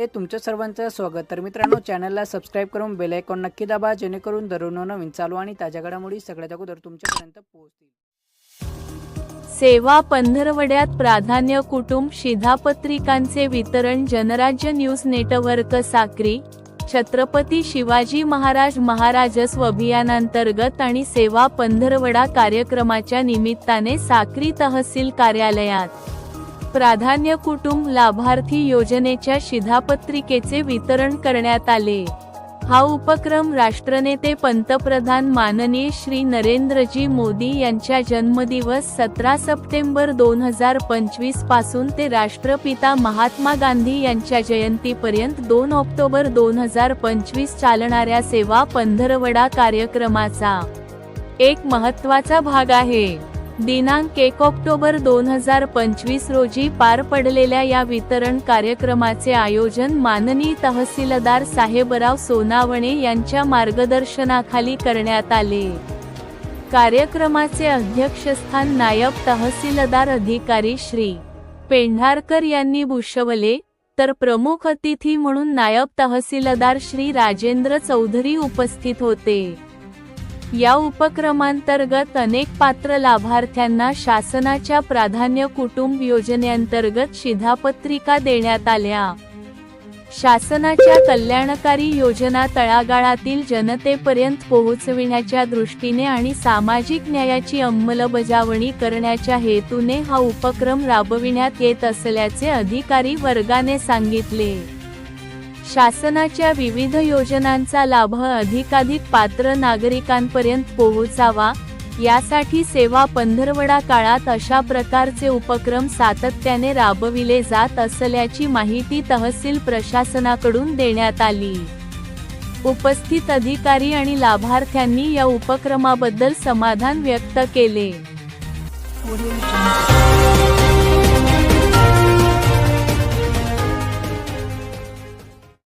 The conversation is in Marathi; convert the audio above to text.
ते तुमच्या सर्वांचं स्वागत. तर मित्रांनो चॅनलला सबस्क्राईब करून बेल आयकॉन नक्की दाबा जेणेकरून दररोज नवीन चालू आणि ताज्या घडामोडी सगळ्यात अगोदर तुमच्यापर्यंत पोहोचतील. सेवा पंधरवड्यात प्राधान्य कुटुंब शिधापत्रिकांचे वितरण जनराज्य न्यूज नेटवर्क साक्री छत्रपती शिवाजी महाराज महाराजस्व अभियानांतर्गत आणि सेवा पंधरवडा कार्यक्रमाच्या निमित्ताने साक्री तहसील कार्यालयात. प्राधान्य कुटुंब लाभार्थी योजनेच्या शिधापत्रिकेचे वितरण करण्यात आले. हा उपक्रम राष्ट्रनेते पंतप्रधान माननीय श्री नरेंद्रजी मोदी यांच्या जन्मदिवस सतरा सप्टेंबर दोन हजार पंचवीसपासून ते राष्ट्रपिता महात्मा गांधी यांच्या जयंतीपर्यंत दोन ऑक्टोबर दोन हजार पंचवीस चालणाऱ्या सेवा पंधरवडा कार्यक्रमाचा एक महत्त्वाचा भाग आहे. दिनांक एक ऑक्टोबर दोन हजार पंचवीस रोजी पार पडलेल्या या वितरण कार्यक्रमाचे आयोजन माननीय तहसीलदार साहेबराव सोनावणे यांच्या मार्गदर्शनाखाली करण्यात आले. कार्यक्रमाचे अध्यक्षस्थान नायब तहसीलदार अधिकारी श्री. पेंढारकर यांनी भूषवले तर प्रमुख अतिथी म्हणून नायब तहसीलदार श्री राजेंद्र चौधरी उपस्थित होते. या उपक्रमांतर्गत अनेक पात्र लाभार्थ्यांना शासनाच्या प्राधान्य कुटुंब योजनेअंतर्गत शिधापत्रिका देण्यात आल्या. शासनाच्या कल्याणकारी योजना तळागाळातील जनतेपर्यंत पोहोचविण्याच्या दृष्टीने आणि सामाजिक न्यायाची अंमलबजावणी करण्याच्या हेतूने हा उपक्रम राबविण्यात येत असल्याचे अधिकारी वर्गाने सांगितले. शासनाच्या विविध योजनांचा लाभ अधिकाधिक पात्र नागरिकांपर्यंत पोहोचावा यासाठी सेवा पंधरवडा काळात अशा प्रकारचे उपक्रम सातत्याने राबविले जात असल्याची माहिती तहसील प्रशासनाकडून देण्यात आली. उपस्थित अधिकारी आणि लाभार्थ्यांनी या उपक्रमाबद्दल समाधान व्यक्त केले.